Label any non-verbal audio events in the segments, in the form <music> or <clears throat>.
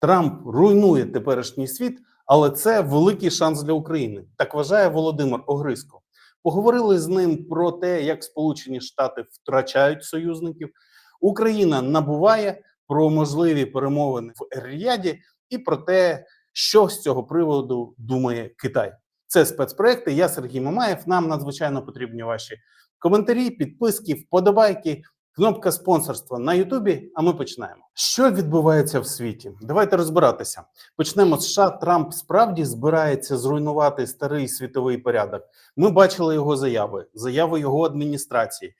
Трамп руйнує теперішній світ, але це великий шанс для України. Так вважає Володимир Огриско. Поговорили з ним про те, як Сполучені Штати втрачають союзників, Україна набуває про можливі перемовини в Ер-Рияді і про те, що з цього приводу думає Китай. Це спецпроекти. Я Сергій Мамаєв. Нам надзвичайно потрібні ваші коментарі, підписки, вподобайки. Кнопка спонсорства на Ютубі. А ми починаємо. Що відбувається в світі? Давайте розбиратися. Почнемо з США. Трамп справді збирається зруйнувати старий світовий порядок. Ми бачили його заяви, заяви його адміністрації.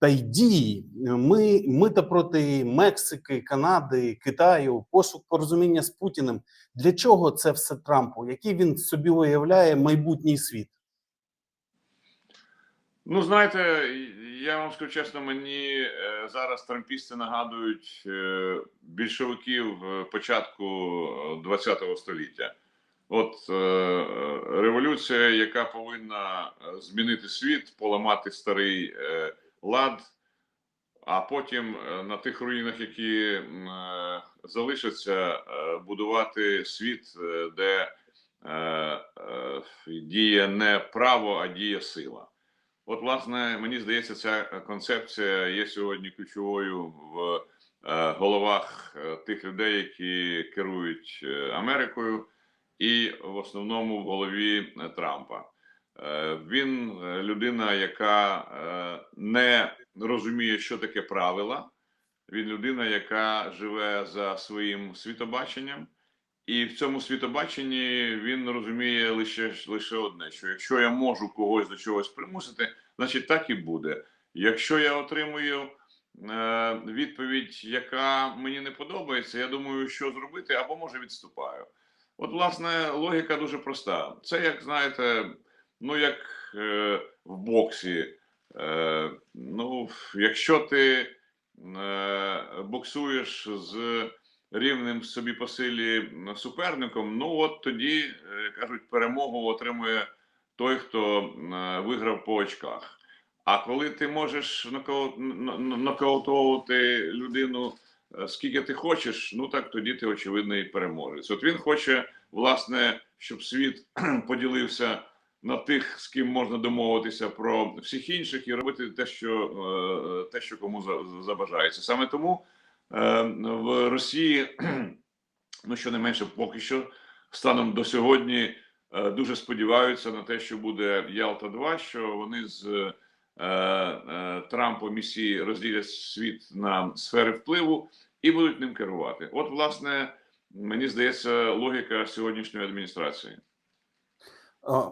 Та й дії ми мита проти Мексики, Канади, Китаю, пошук порозуміння з Путіним. Для чого це все Трампу? Який він собі уявляє майбутній світ? Ну, знаєте, я вам скажу чесно, мені е, зараз трампісти нагадують е, більшовиків е, початку ХХ століття. От революція, яка повинна змінити світ, поламати старий лад, а потім на тих руїнах, які залишаться, будувати світ, де діє не право, а діє сила. От, власне, мені здається, ця концепція є сьогодні ключовою в е, головах е, тих людей, які керують е, Америкою, і в основному в голові е, Трампа. Е, Він е, людина, яка е, не розуміє, що таке правила. Він людина, яка живе за своїм світобаченням. І в цьому світобаченні він розуміє лише лише одне: що якщо я можу когось до чогось примусити, значить так і буде. Якщо я отримую е, відповідь, яка мені не подобається, я думаю, що зробити, або може відступаю. От, власне, логіка дуже проста. Це як знаєте, ну як е, в боксі. Е, ну, якщо ти е, боксуєш з рівним собі по силі суперником, ну от тоді е, кажуть, перемогу отримує той, хто е, виграв по очках. А коли ти можеш нокаутовувати людину е, скільки ти хочеш, ну так тоді ти очевидний переможець. От він хоче, власне, щоб світ поділився на тих, з ким можна домовитися про всіх інших, і робити те, що те, що кому забажається. Саме тому в Росії, <clears throat> ну щонайменше поки що, станом до сьогодні, е, дуже сподіваються на те, що буде Ялта 2 що вони з е, е, Трампом і Сі розділять світ на сфери впливу і будуть ним керувати. От, власне, мені здається, логіка сьогоднішньої адміністрації.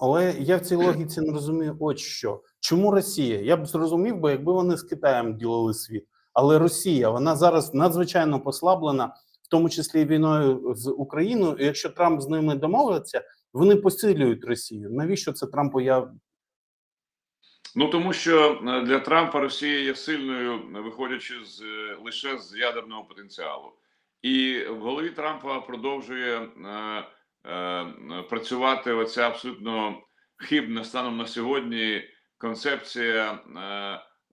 Але я в цій логіці не розумію, от що. Чому Росія? Я б зрозумів би, якби вони з Китаєм ділили світ. Але Росія вона зараз надзвичайно послаблена, в тому числі війною з Україною. І якщо Трамп з ними домовиться, вони посилюють Росію. Навіщо це Трампу? Я Ну тому що е, для Трампа Росія є сильною, виходячи з е, лише з ядерного потенціалу, і в голові Трампа продовжує е, е, працювати оця абсолютно хибна станом на сьогодні концепція е,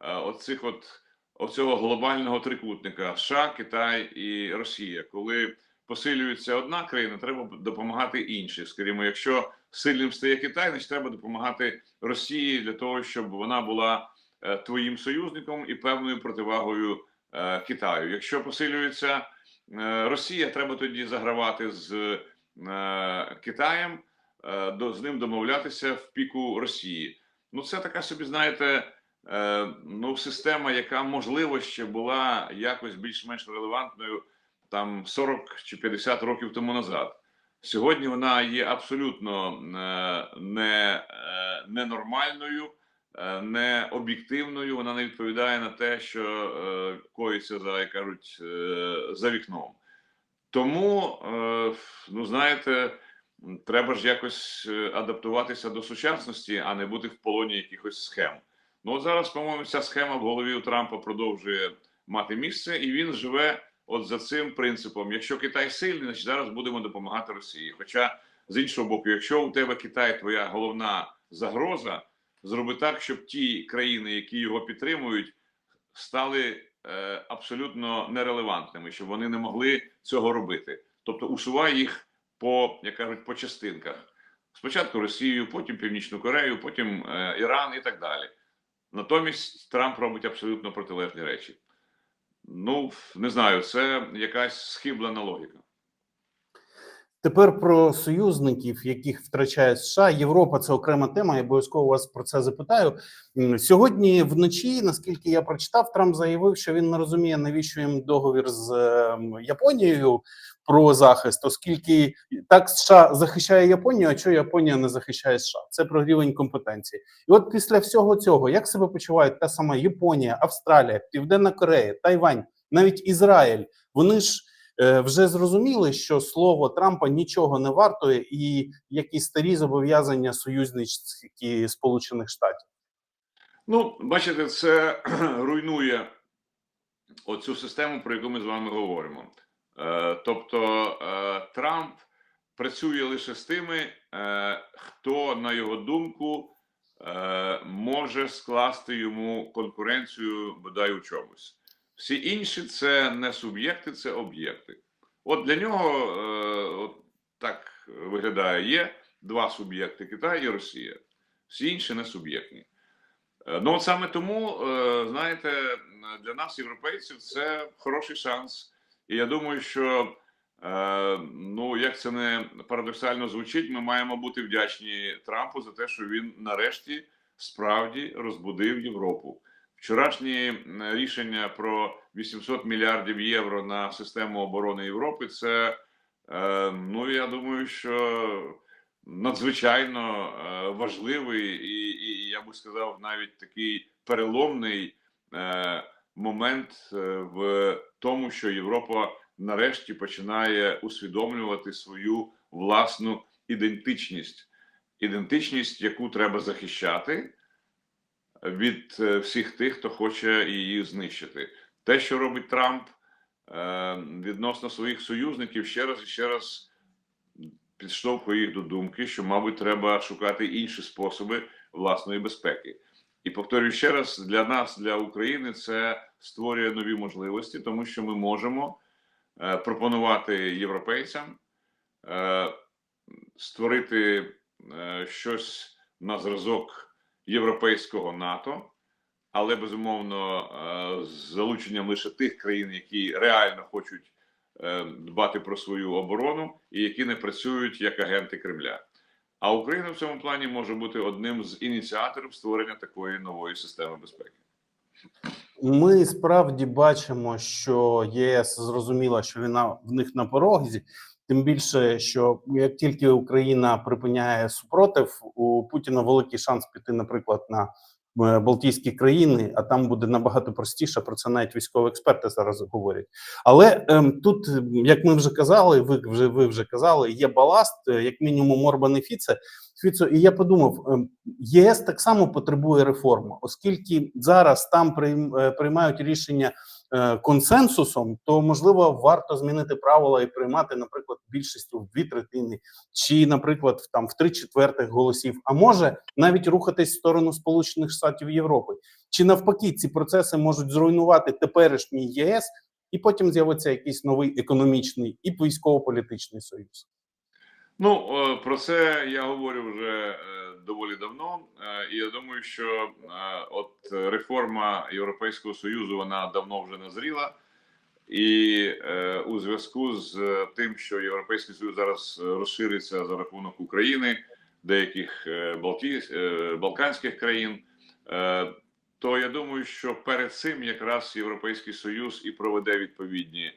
е, оцих от оцього глобального трикутника США, Китай і Росія, коли посилюється одна країна, треба допомагати іншій. Скажімо, якщо сильним стає Китай, значить треба допомагати Росії для того, щоб вона була е, твоїм союзником і певною противагою е, Китаю. Якщо посилюється е, Росія, треба тоді загравати з Китаєм, з ним домовлятися в піку Росії. Ну, це така собі, знаєте, ну, система, яка можливо ще була якось більш-менш релевантною там 40 чи 50 років тому назад. Сьогодні вона є абсолютно е, не, е, ненормальною, е, не об'єктивною. Вона не відповідає на те, що е, коїться за як кажуть е, за вікном. Тому, е, ну знаєте, треба ж якось е, адаптуватися до сучасності, а не бути в полоні якихось схем. Ну зараз, по-моєму, ця схема в голові у Трампа продовжує мати місце, і він живе от за цим принципом: якщо Китай сильний, значить зараз будемо допомагати Росії. Хоча з іншого боку, якщо у тебе Китай твоя головна загроза, зроби так, щоб ті країни, які його підтримують, стали е, абсолютно нерелевантними, щоб вони не могли цього робити. тобто усуває їх по, як кажуть, по частинках. Спочатку Росію, потім Північну Корею, потім е, Іран і так далі. Натомість Трамп робить абсолютно протилежні речі. Ну, не знаю, це якась схиблена логіка. Тепер про союзників, яких втрачає США. Європа це окрема тема. Я обов'язково вас про це запитаю. Сьогодні вночі, наскільки я прочитав, Трамп заявив, що він не розуміє, навіщо їм договір з ем, Японією про захист, оскільки так США захищає Японію, а чого Японія не захищає США? Це про рівень компетенції. І от після всього цього, як себе почувають та сама Японія, Австралія, Південна Корея, Тайвань, навіть Ізраїль, вони ж вже зрозуміли, що слово Трампа нічого не вартує, і які старі зобов'язання союзнички Сполучених Штатів. Ну, бачите, це <clears throat> руйнує оцю систему, про яку ми з вами говоримо. Е, тобто е, Трамп працює лише з тими, е, хто, на його думку, е, може скласти йому конкуренцію бодай у чомусь. Всі інші це не суб'єкти, це об'єкти. От для нього е, от так виглядає: є два суб'єкти Китай і Росія. Всі інші не суб'єктні. Е, Ну, от саме тому, е, знаєте, для нас, європейців, це хороший шанс. І я думаю, що е, ну, як це не парадоксально звучить, ми маємо бути вдячні Трампу за те, що він нарешті справді розбудив Європу. Вчорашні рішення про 800 мільярдів євро на систему оборони Європи це, е, ну я думаю, що надзвичайно е, важливий і, і я би сказав, навіть такий переломний е, момент е, в тому, що Європа нарешті починає усвідомлювати свою власну ідентичність, ідентичність, яку треба захищати від е, всіх тих, хто хоче її знищити. Те, що робить Трамп е, відносно своїх союзників, ще раз і ще раз підштовхує їх до думки, що, мабуть, треба шукати інші способи власної безпеки. І повторюю ще раз: для нас, для України, це створює нові можливості, тому що ми можемо е, пропонувати європейцям створити щось на зразок європейського НАТО, але безумовно е, з залученням лише тих країн, які реально хочуть е, дбати про свою оборону і які не працюють як агенти Кремля. А Україна в цьому плані може бути одним з ініціаторів створення такої нової системи безпеки. Ми справді бачимо, що ЄС зрозуміла, що війна в них на порозі. Тим більше, що як тільки Україна припиняє супротив, у Путіна великий шанс піти, наприклад, на е, Балтійські країни, а там буде набагато простіше. Про це навіть військові експерти зараз говорять. Але ем, тут, як ми вже казали, ви вже ви вже казали, є баласт, е, як мінімум Орбан і Фіце. Фіцо, і я подумав, ем, ЄС так само потребує реформи, оскільки зараз там е, приймають рішення консенсусом, то можливо варто змінити правила і приймати, наприклад, більшістю в дві третини, чи, наприклад, там в три четвертих голосів, а може навіть рухатись в сторону Сполучених Штатів Європи. Чи навпаки, ці процеси можуть зруйнувати теперішній ЄС, і потім з'явиться якийсь новий економічний і військово-політичний союз. Ну е, про це я говорю вже е, доволі давно, е, і я думаю, що е, от реформа Європейського союзу вона давно вже назріла, і е, у зв'язку з тим, що Європейський Союз зараз розшириться за рахунок України, деяких Балті, Балканських країн, то я думаю, що перед цим якраз Європейський Союз і проведе відповідні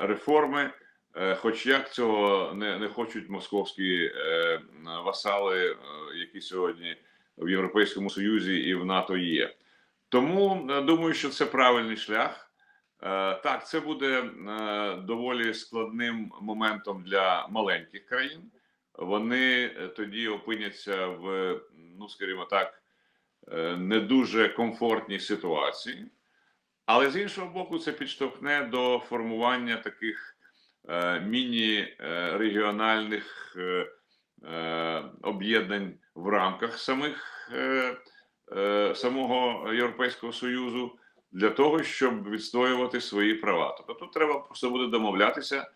реформи. Е, Хоч як цього не, не хочуть московські е, васали, е, які сьогодні в Європейському Союзі і в НАТО є. Тому е, думаю, що це правильний шлях. Е, так, це буде е, доволі складним моментом для маленьких країн. Вони е, тоді опиняться в, ну скажімо так, е, не дуже комфортній ситуації. Але з іншого боку, це підштовхне до формування таких міні-регіональних е, е, об'єднань в рамках самих е, е, самого Європейського Союзу для того, щоб відстоювати свої права. Тобто тут треба просто буде домовлятися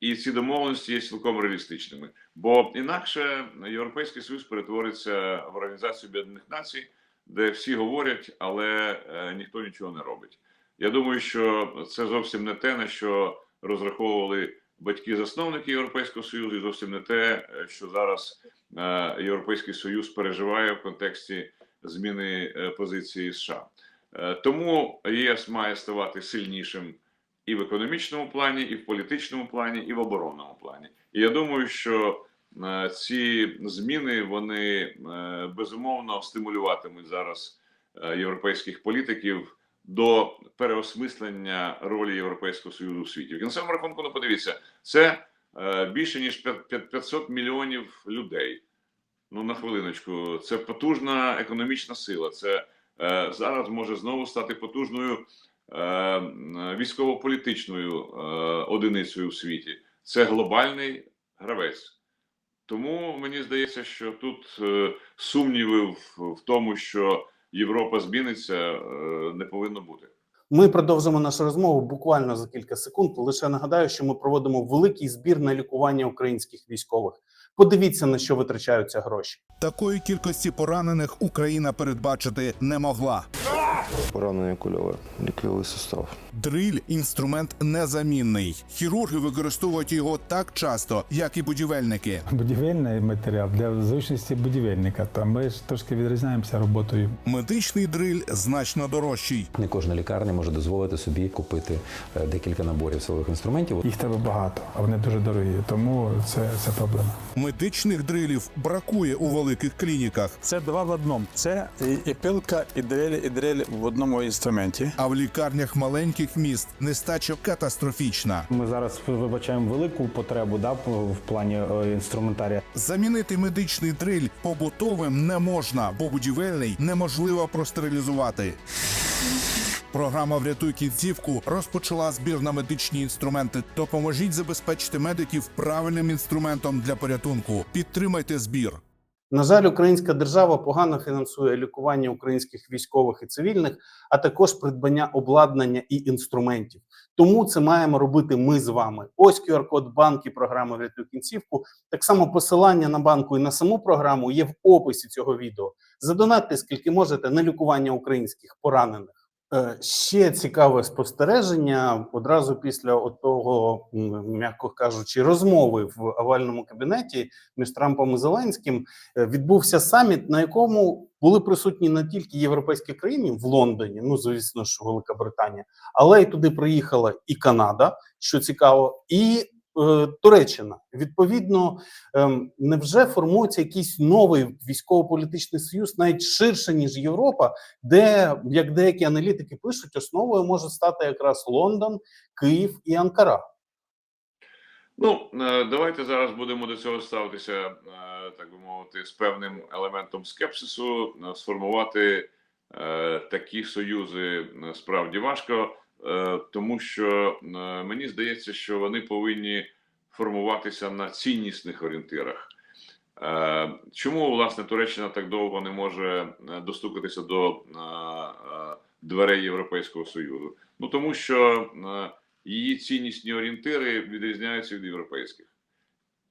і ці домовленості є цілком реалістичними. Бо інакше Європейський Союз перетвориться в Організацію Об'єднаних Націй, де всі говорять, але е, ніхто нічого не робить. Я думаю, що це зовсім не те, на що розраховували батьки-засновники Європейського Союзу, і зовсім не те, е, що зараз е, Європейський Союз переживає в контексті зміни е, позиції США. Тому ЄС має ставати сильнішим і в економічному плані, і в політичному плані, і в оборонному плані. І я думаю, що ці зміни вони безумовно стимулюватимуть зараз європейських політиків до переосмислення ролі Європейського союзу у світі. В кінцевому рахунку, ну подивіться, це е, більше ніж 5 500 мільйонів людей. Ну на хвилиночку, це потужна економічна сила. Це е, зараз може знову стати потужною е, військово-політичною одиницею у світі. Це глобальний гравець. Тому мені здається, що тут сумнівів в, в тому, що Європа зміниться, е, не повинно бути. Ми продовжимо нашу розмову буквально за кілька секунд. Лише нагадаю, що ми проводимо великий збір на лікування українських військових. Подивіться на що витрачаються гроші. Такої кількості поранених Україна передбачити не могла. Поранення кульове, ліквідовий сустав. Дриль інструмент незамінний. Хірурги використовують його так часто, як і будівельники. Будівельний матеріал для зручності будівельника. То ми ж трошки відрізняємося роботою. Медичний дриль значно дорожчий. Не кожна лікарня може дозволити собі купити е, декілька наборів силових інструментів. Їх треба багато, а вони дуже дорогі. Тому це, це проблема. Медичних дрилів бракує у великих клініках, Це два в одному. Це і, і пилка, і дрель, і дрель в одному інструменті. а в лікарнях маленьких міст нестача катастрофічна. Ми зараз вибачаємо велику потребу да, в плані е, інструментарія. Замінити медичний дриль побутовим не можна, бо будівельний неможливо простерилізувати. Програма Врятуй кінцівку розпочала збір на медичні інструменти. Допоможіть забезпечити медиків правильним інструментом для порятунку. Підтримайте збір. На жаль, українська держава погано фінансує лікування українських військових і цивільних, а також придбання обладнання і інструментів. Тому це маємо робити ми з вами. Ось QR-код банки програми «Врятуй кінцівку. Так само посилання на банку і на саму програму є в описі цього відео. Задонатьте скільки можете на лікування українських поранених. Е, Ще цікаве спостереження одразу після отого, м, м'яко кажучи, розмови в овальному кабінеті між Трампом і Зеленським е, відбувся саміт, на якому були присутні не тільки європейські країни в Лондоні, ну звісно ж, Велика Британія, але й туди приїхала і Канада, що цікаво, і Туреччина. Відповідно, ем, невже формується якийсь новий військово-політичний союз, навіть ширше ніж Європа, де, як деякі аналітики пишуть, основою може стати якраз Лондон, Київ і Анкара. Ну, е, давайте зараз будемо до цього ставитися, е, так би мовити, з певним елементом скепсису. Е, Сформувати е, такі союзи е, справді важко, е, тому що е, мені здається, що вони повинні формуватися на ціннісних орієнтирах. Е, Чому власне Туреччина так довго не може е, достукатися до е, е, дверей Європейського Союзу? Ну тому що е, її ціннісні орієнтири відрізняються від європейських,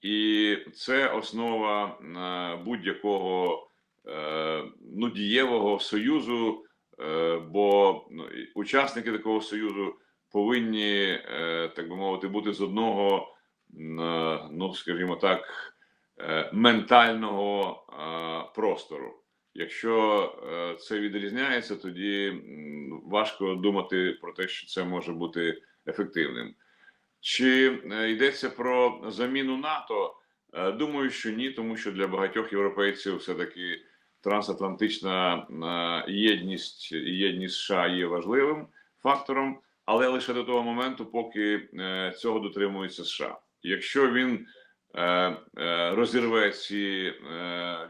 і це основа е, будь-якого е, ну, дієвого союзу. Е, Бо ну, учасники такого союзу повинні, е, так би мовити, бути з одного, е, ну скажімо так, ментального простору. Якщо це відрізняється, тоді важко думати про те, що це може бути ефективним. Чи йдеться про заміну НАТО? Думаю, що ні, тому що для багатьох європейців все-таки трансатлантична е, єдність єдність США є важливим фактором, але лише до того моменту, поки е, цього дотримується США. Якщо він е, розірве ці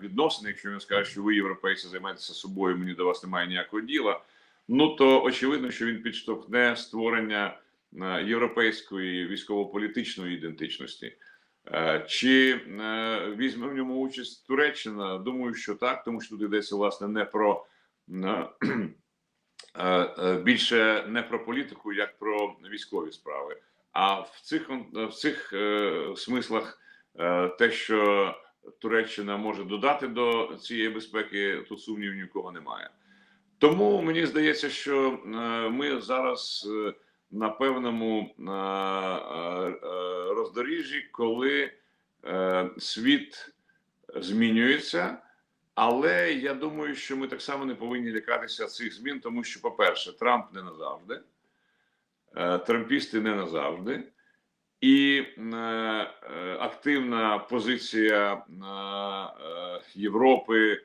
відносини, якщо він скаже, що ви, європейці, займаєтеся собою, мені до вас немає ніякого діла. Ну то очевидно, що він підштовхне створення європейської військово-політичної ідентичності. Е, Чи е, візьме в ньому участь Туреччина? Думаю, що так, тому що тут йдеться власне не про е, <clears throat> більше не про політику, як про військові справи. А в цих в цих смислах те, що Туреччина може додати до цієї безпеки, тут сумнівів ні в кого немає. Тому мені здається, що ми зараз на певному е, е, роздоріжжі, коли е, світ змінюється. Але я думаю, що ми так само не повинні лякатися цих змін, тому що, по-перше, Трамп не назавжди, трампісти не назавжди, і активна позиція Європи,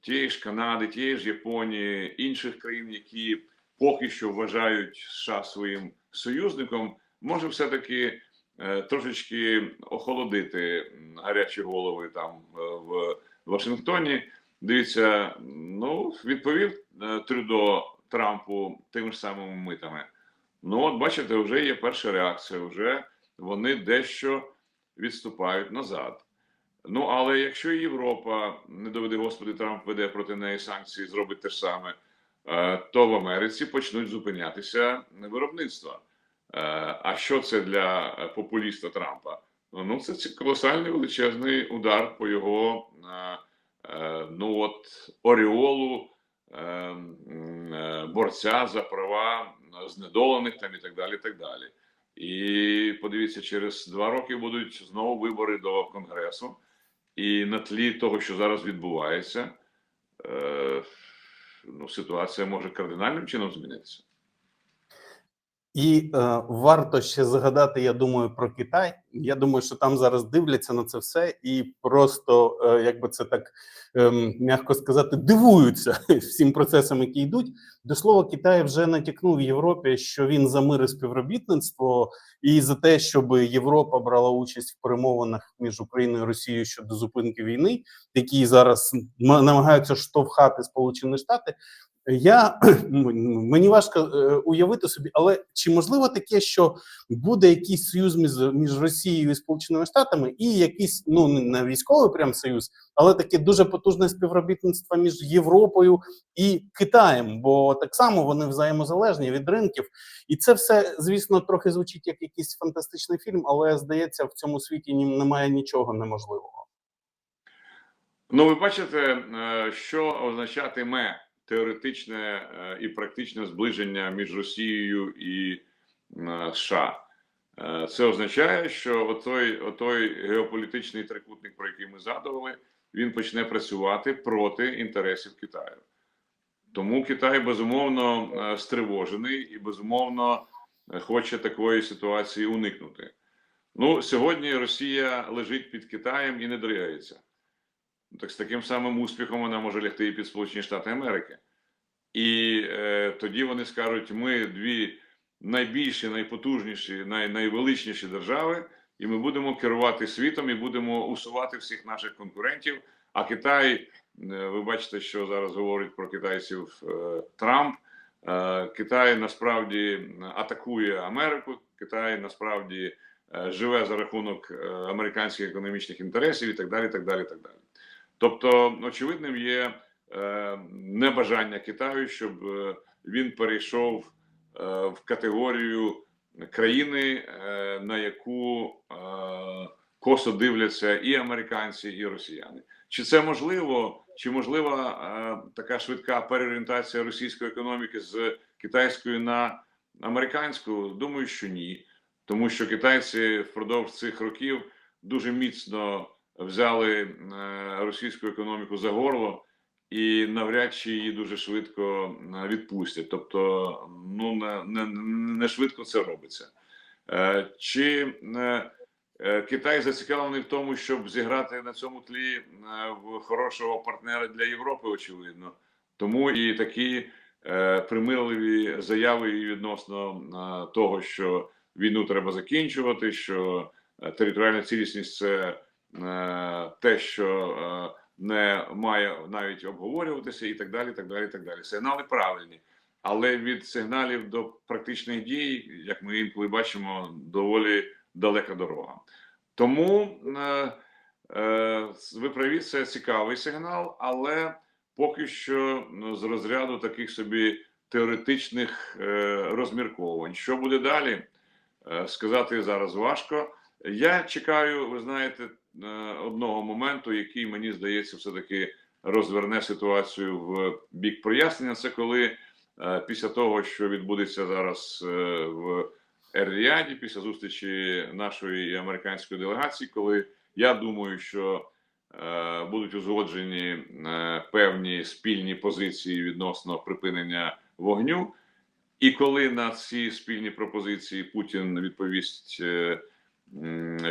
тієї ж Канади, тієї ж Японії, інших країн, які поки що вважають США своїм союзником, може все-таки е, трошечки охолодити гарячі голови там е, в Вашингтоні. Дивіться, ну відповів е, Трюдо Трампу тими ж самими митами. Ну, от бачите, вже є перша реакція. Вже вони дещо відступають назад. Ну але якщо Європа, не доведи Господи, Трамп веде проти неї санкції, зробить те ж саме, то в Америці почнуть зупинятися виробництва. Е, А що це для е, популіста Трампа? Ну, це колосальний величезний удар по його е, е, ну от оріолу е, е, борця за права знедолених там і так далі. І так далі. І подивіться, через два роки будуть знову вибори до Конгресу, і на тлі того, що зараз відбувається, е, ну, ситуація може кардинальним чином змінитися. І е, варто ще згадати, я думаю, про Китай. Я думаю, що там зараз дивляться на це все і просто, е, як би це так ем, м'яко сказати, дивуються <laughs> всім процесам, які йдуть. До слова, Китай вже натякнув Європі, що він за мир і співробітництво і за те, щоб Європа брала участь в перемовинах між Україною і Росією щодо зупинки війни, які зараз намагаються штовхати Сполучені Штати. Я <clears throat> мені важко е, уявити собі, але чи можливо таке, що буде якийсь союз між, між Росією і Сполученими Штатами, і якийсь ну не- військовий прям союз, але таке дуже потужне співробітництво між Європою і Китаєм, бо так само вони взаємозалежні від ринків, і це все, звісно, трохи звучить як якийсь фантастичний фільм, але здається, в цьому світі немає нічого неможливого. Ну, ви бачите, е, що означатиме теоретичне е, і практичне зближення між Росією і е, США. Е, Це означає, що отой, отой геополітичний трикутник, про який ми згадували, він почне працювати проти інтересів Китаю. Тому Китай безумовно стривожений і безумовно хоче такої ситуації уникнути. Ну, сьогодні Росія лежить під Китаєм і не дригається. Так з таким самим успіхом вона може лягти і під Сполучені Штати Америки. І е, тоді вони скажуть: ми дві найбільші, найпотужніші, най, найвеличніші держави, і ми будемо керувати світом і будемо усувати всіх наших конкурентів. А Китай, е, ви бачите, що зараз говорить про китайців е, Трамп. Е, Китай насправді атакує Америку. Китай насправді е, живе за рахунок е, американських економічних інтересів і так далі. так далі, так далі. Тобто, очевидним є е, небажання Китаю, щоб е, він перейшов е, в категорію країни, на яку косо дивляться і американці, і росіяни. Чи це можливо? Чи можлива така швидка переорієнтація російської економіки з китайської на американську? Думаю, що ні, тому що китайці впродовж цих років дуже міцно взяли е, російську економіку за горло і навряд чи її дуже швидко е, відпустять. Тобто, ну не, не, не швидко це робиться. Е, Чи Китай зацікавлений в тому, щоб зіграти на цьому тлі хорошого партнера для Європи, очевидно. Тому і такі примирливі заяви відносно того, що війну треба закінчувати, що територіальна цілісність це те, що е, не має навіть обговорюватися, і так далі. так далі, так далі. Сигнали правильні, але від сигналів до практичних дій, як ми інколи бачимо, доволі далека дорога. Тому е, е, ви праві, це цікавий сигнал, але поки що з розряду таких собі теоретичних е, розмірковань. Що буде далі? е, сказати зараз важко. Я чекаю, ви знаєте, е, одного моменту, який мені здається, все таки розверне ситуацію в бік прояснення. Це коли е, після того, що відбудеться зараз е, в Ер-Ріаді, після зустрічі нашої американської делегації, коли я думаю, що е, будуть узгоджені е, певні спільні позиції відносно припинення вогню. І коли на ці спільні пропозиції Путін відповість е,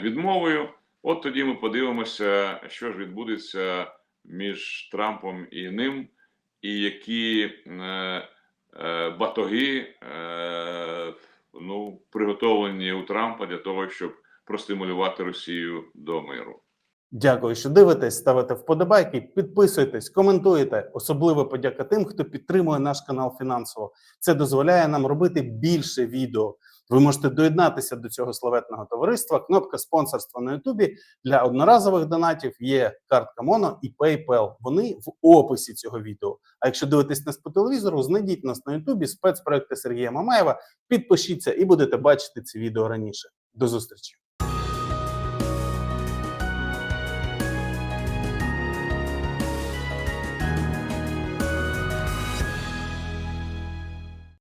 відмовою, от тоді ми подивимося, що ж відбудеться між Трампом і ним, і які е, е, батоги е, ну, приготовлені у Трампа для того, щоб простимулювати Росію до миру. Дякую, що дивитесь, ставите вподобайки, підписуйтесь, коментуєте. Особливо подяка тим, хто підтримує наш канал фінансово. Це дозволяє нам робити більше відео. Ви можете доєднатися до цього славетного товариства. Кнопка спонсорства на Ютубі для одноразових донатів є картка Моно і PayPal. Вони в описі цього відео. А якщо дивитесь нас по телевізору, знайдіть нас на Ютубі спецпроекти Сергія Мамаєва. Підпишіться і будете бачити це відео раніше. До зустрічі.